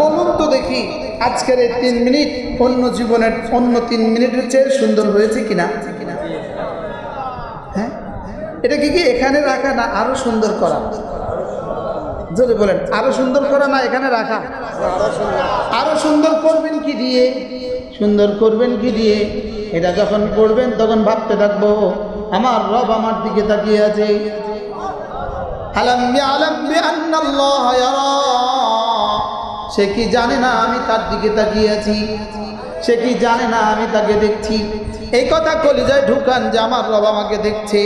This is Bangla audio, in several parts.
বলুন তো দেখি, আজকের এই তিন মিনিট অন্য জীবনের অন্য তিন মিনিটের চেয়ে সুন্দর হয়েছে কিনা? হ্যাঁ? এটা কি কি? এখানে রাখা না আরও সুন্দর করা? যদি বলেন, আরও সুন্দর করা না এখানে রাখা? আরও সুন্দর করবেন কি দিয়ে? সুন্দর করবেন কি দিয়ে? এটা যখন করবেন, তখন ভাবতে থাকব, আমার রব আমার দিকে তাকিয়ে আছে। আলাম ইয়ালাম বিআন্নাল্লাহ ইয়ারা। সে কি জানে না আমি তার দিকে তাকিয়ে আছি? সে কি জানে না আমি তাকে দেখছি? এই কথা কলিজায় ঢুকান যে আমার রব আমাকে দেখছে।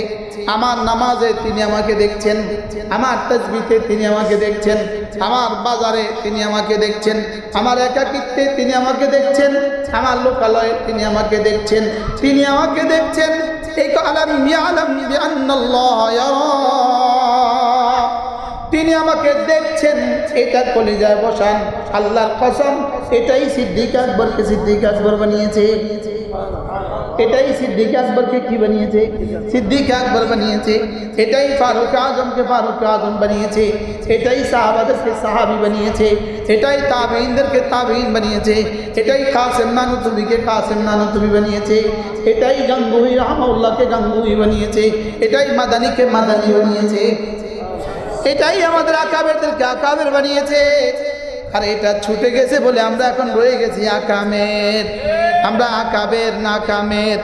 আমার নামাজে তিনি আমাকে দেখছেন। আমার তসবিতে তিনি আমাকে দেখছেন। আমার বাজারে তিনি আমাকে দেখছেন। আমার একাকিত্বে তিনি আমাকে দেখছেন। আমার লোকালয়ে তিনি আমাকে দেখছেন। তিনি আমাকে দেখছেন। এই আলাম তিনি আমাকে দেখছেন, এটা কলিজায় বসান, আল্লাহর কসম, এটাই সিদ্দিক আকবরকে সিদ্দিক আকবর বানিয়েছে। এটাই সিদ্দিক আকবরকে কি বানিয়েছে? সিদ্দিক আকবর বানিয়েছে। এটাই ফারুক আজমকে ফারুক আজম বানিয়েছে। এটাই সাহাবাদেরকে সাহাবি বানিয়েছে। এটাই তাবেইনদেরকে তাবেইন বানিয়েছে। এটাই কাসেম নানুতুবিকে কাসেম নানুতুবি বানিয়েছে। এটাই গাঙ্গুহি রহমাউল্লাহকে গাঙ্গুহি বানিয়েছে। এটাই মাদানিকে মাদানি বানিয়েছে। এটাই আমাদের আকাবেরদেরকে আকাবের বানিয়েছে? আর এটা ছুটে গেছে বলে আমরা এখন রয়ে গেছি আকামের। আমরা আকাবের না কামের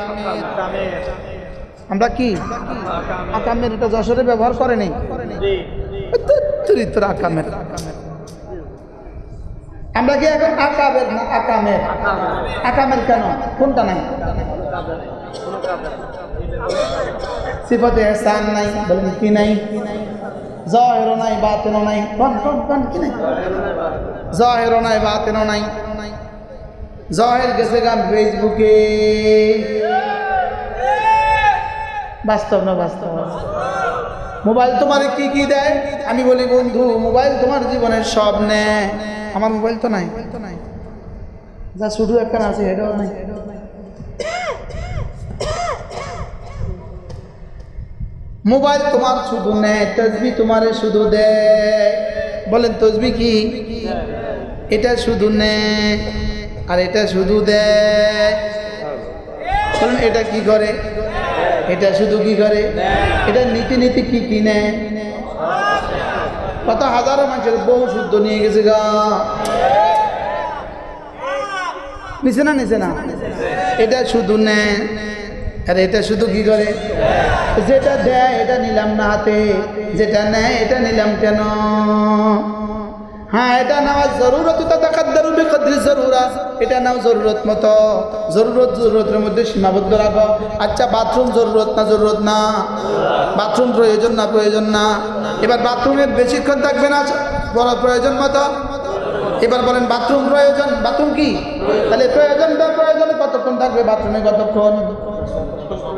আমরা কি? আকামের এটা যশোরে ব্যবহার করে নেই? চরিত্র আকামের। আমরা কি এখন আকাবের না আকামের? আকামের কেন? কোনটা নাই? সিফতে এহসান নাই বলেন কি নাই? নাই নাই। নাই? নাই না মোবাইল তোমার কি কি দেয়? আমি বলি, বন্ধু, মোবাইল তোমার জীবনের সব নেয় আমার মোবাইল তো নাই। যা শুধু একটা আছে এটাও নাই। মোবাইল তোমার শুধু নেয়, তসবি তোমারে শুধু দেয়। বলেন, তসবি কি? এটা শুধু নেয় আর এটা শুধু দেয়। এটা কি করে? এটা শুধু কি করে? এটা নীতি নীতি কি কি নেয়? কত হাজারো মানুষের বহু শুদ্ধ নিয়ে গেছে গা। নিছে না নিচে না? এটা শুধু নেয়। আর এটা শুধু কি করে? যেটা দেয় এটা নিলাম না হাতে, যেটা নেয় এটা নিলাম কেন? হ্যাঁ এটা নেওয়ার জরুরত জরুরা এটা নাও জরুরত মতো। জরুরত, জরুরতের মধ্যে সীমাবদ্ধ রাখো। আচ্ছা বাথরুম জরুরত না জরুরত না? বাথরুম প্রয়োজন না প্রয়োজন না? এবার বাথরুমে বেশিক্ষণ থাকবে না, বড় প্রয়োজন মতো? এবার বলেন বাথরুম প্রয়োজন বাথরুম কি? তাহলে প্রয়োজনটা প্রয়োজনে, কতক্ষণ থাকবে বাথরুমে কতক্ষণ?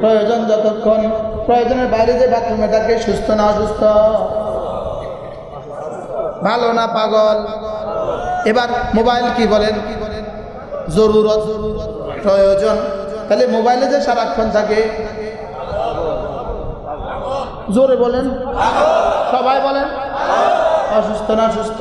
প্রয়োজন যতক্ষণ, প্রয়োজনের বাইরে যে বাথরুমে থাকে, সুস্থ না অসুস্থ? ভালো না পাগল? এবার মোবাইল কি বলেন? জরুরত, প্রয়োজন। তাহলে মোবাইলে যে সারাক্ষণ থাকে, জোরে বলেন। সবাই বলেন, অসুস্থ না সুস্থ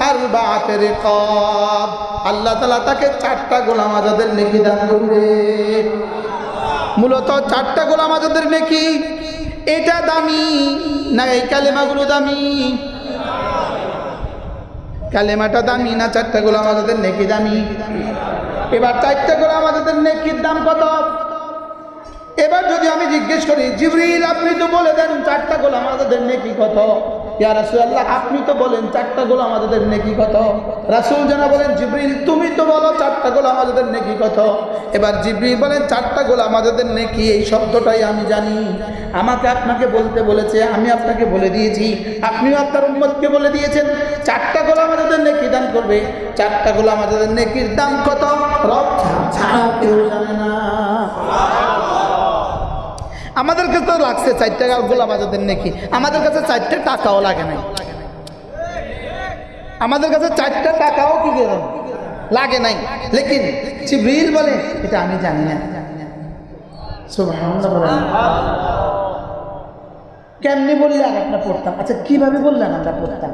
আইদলু আরবাআত রিকাব। আল্লাহ তাআলা তাকে চারটা গোলাম আজাদের নেকি দান করবে। মূলত চারটা গোলাম আজাদের নেকি। এটা দামি না এই কালেমাগুলো দামি? কালেমাটা দামি না চারটা গোলাম আজাদের নেকি দামি? এবার চারটা গোলাম আজাদের নেকির দাম কত? এবার যদি আমি জিজ্ঞেস করি, জিবরিল, আপনি তো বলে দেন চারটা গোলাম আজাদের নেকি কত? ইয়া আপনি তো বলেন চারটা গোলাম আমাদের নেকি কত? রাসূল জানা বলেন, জিবরিল, তুমি তো বলো চারটা গোলাম আমাদের নেকি কত? এবার জিবরিল বলেন, চারটা গোলাম আমাদের নেকি, এই শব্দটাই আমি জানি। আমাকে আপনাকে বলতে বলেছে, আমি আপনাকে বলে দিয়েছি। আপনিও আপনার উম্মতকে বলে দিয়েছেন, চারটা গোলাম আমাদের নেকি দান করবে। চারটা গোলাম আমাদের নেকির দাম কত? রব ছাড়া কেউ জানে না। আমাদের কাছে তো লাগছে চার টাকা গোলাম নাকি? আমাদের কাছে চারটে টাকাও লাগে নাই। আমাদের কাছে চারটা টাকাও কি লাগে নাই। লেকিন জিবরিল বলে, এটা আমি জানি না। কেমনি বললে আর একটা পড়তাম? আচ্ছা কীভাবে বললেন আমরা পড়তাম?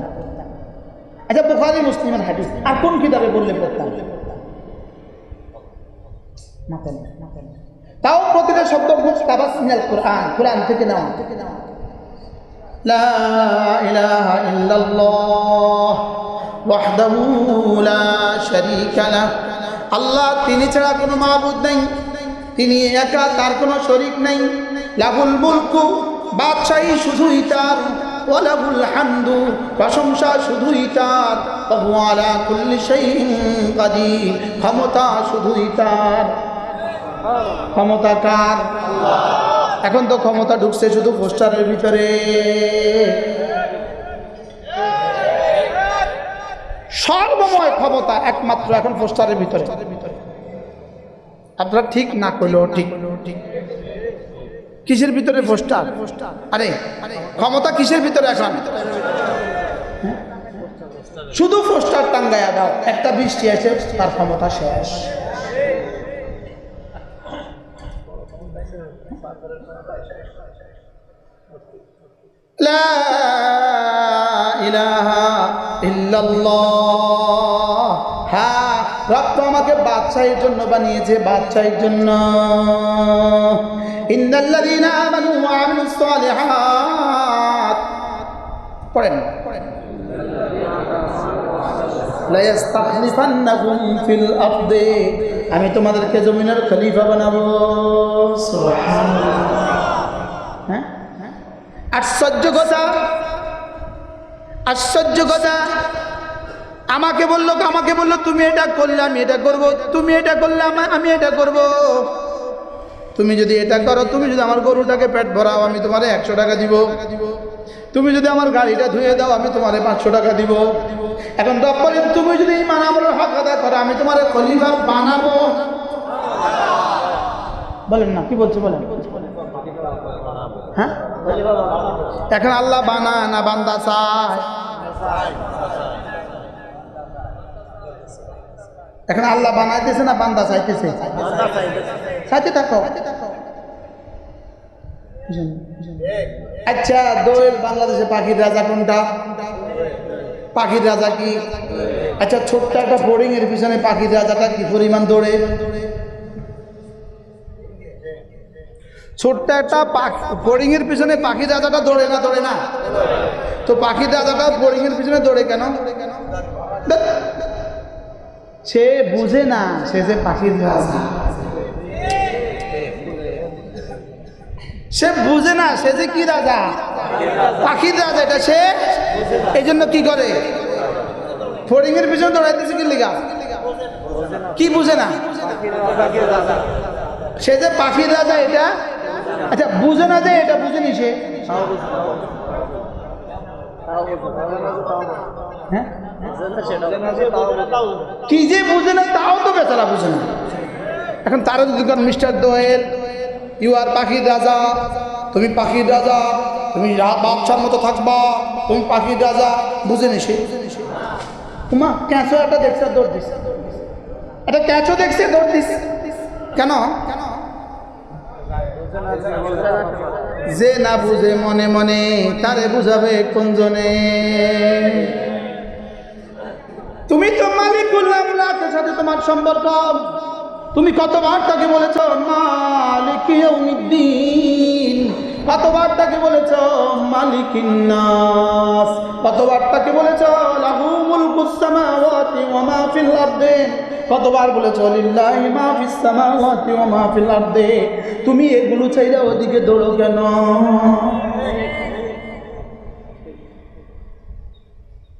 আচ্ছা বুখারি, মুসলিমের হাদিস। আর কোন কিতাবে বললে পড়তাম? মাথায় নেই। তাও প্রতিটা শব্দ মুস্তাবাস মিনাল কোরআন কোরআন থেকে নেওয়া লাহ। আল্লাহ তিনি ছাড়া কোনো মাবুদ নেই, তিনি একা, তার কোনো শরীক নেই। লাহুল মুলকু, বাদশাহী শুধুই তার ওয়ালাহুল হামদু, প্রশংসা শুধুই তার কুল্লি শাইইন ক্ষমতা শুধুই তার। ক্ষমতা কার? এখন তো ক্ষমতা ঢুকছে শুধু পোস্টারের ভিতরে। সর্বময় ক্ষমতা একমাত্র এখন পোস্টারের ভিতরে। আপনারা ঠিক না করলেও ঠিক। কিসের ভিতরে পোস্টার? আরে, ক্ষমতা কিসের ভিতরে এখন? শুধু পোস্টার টাঙ্গায়া দাও, একটা বৃষ্টি আছে তার ক্ষমতা শেষ। লা ইলাহা ইল্লাল্লাহ। হ্যাঁ রব তো আমাকে বাদশাহীর জন্য বানিয়েছে, বাদশাহীর জন্য। ইন্নাল্লাযীনা আমানু ওয়া আমিলুস সালিহাত। পড়েন। আমি তোমাদেরকে জমিনের খলিফা বানাবো। হ্যাঁ? আশ্চর্য কথা। আশ্চর্য কথা। আমাকে বলল আমাকে বলল, তুমি এটা করলে, আমি এটা করব। তুমি এটা করলে আমি এটা করব। তুমি যদি এটা করো, তুমি যদি আমার গরুটাকে পেট ভরাও, আমি তোমারে একশো টাকা দিব। তুমি যদি আমার গাড়িটা ধুয়ে দাও, আমি তোমারে পাঁচশো টাকা দিব। এখন বলেন তুমি যদি ইমান আমলের হক আদায় করো, আমি তোমার খলিফা বানাবো। বলেন না, কি বলছো বলেন? হ্যাঁ? এখন আল্লাহ বানা না, বান্দা চায়। এখন আল্লাহ বানাইতেছে না, বান্দা চাইতেছে? চাইতে থাকো। আচ্ছা দোয়েল বাংলাদেশে পাখির রাজা কোনটা? পাখির রাজা কি? আচ্ছা ছোট্ট একটা বোর্ডিং এর পিছনে পাখির রাজাটা কি পরিমাণ দৌড়ে? ছোট্ট একটা বোর্ডিং এর পিছনে পাখির রাজাটা দৌড়ে না দৌড়ে না? তো পাখির রাজাটা বোর্ডিং এর পিছনে দৌড়ে কেন। সে বুঝে না, সে যে পাখির রাজা। সে বুঝে না, সে যে কি রাজা? পাখির রাজা এটা সে? এই জন্য কি করে? ফড়িং এর পিছনে দৌড়াইতেছে কি লিগা? কি বুঝে না? সে যে পাখির রাজা এটা? আচ্ছা বুঝে না যে এটা বুঝেনি সে? হ্যাঁ? কি যে বুঝে না, তাও তো বেচারা বুঝে না। এখন তারা যদি মিস্টার দোয়েল ইউ আর পাখির রাজা তুমি পাখির রাজা তুমি রা- বাদশার মতো থাকবা। তুমি পাখির রাজা বুঝে নি সে। তোমা ক্যাঁচো একটা দেখছে দৌড় দিস একটা ক্যাঁচো দেখছে, দৌড় দিস কেন? যে না বুঝে মনে মনে, তারে বুঝাবে কোনজনে? তুমি তো মালিক উল্লাহ সাথে তোমার সম্পর্ক। তুমি কতবার তাকে বলেছ, মালিক কতবার তাকে বলেছ মালিক নাস কতবার তাকে বলেছ, লাহু মুলকুস সামাওয়াতি ওয়া মা ফিল আরদি কতবার বলেছ, লিল্লাহি মা ফিস সামাওয়াতি ওয়া মা ফিল আরদি তুমি এগুলো চাইরা ওদিকে দৌড়ো কেন?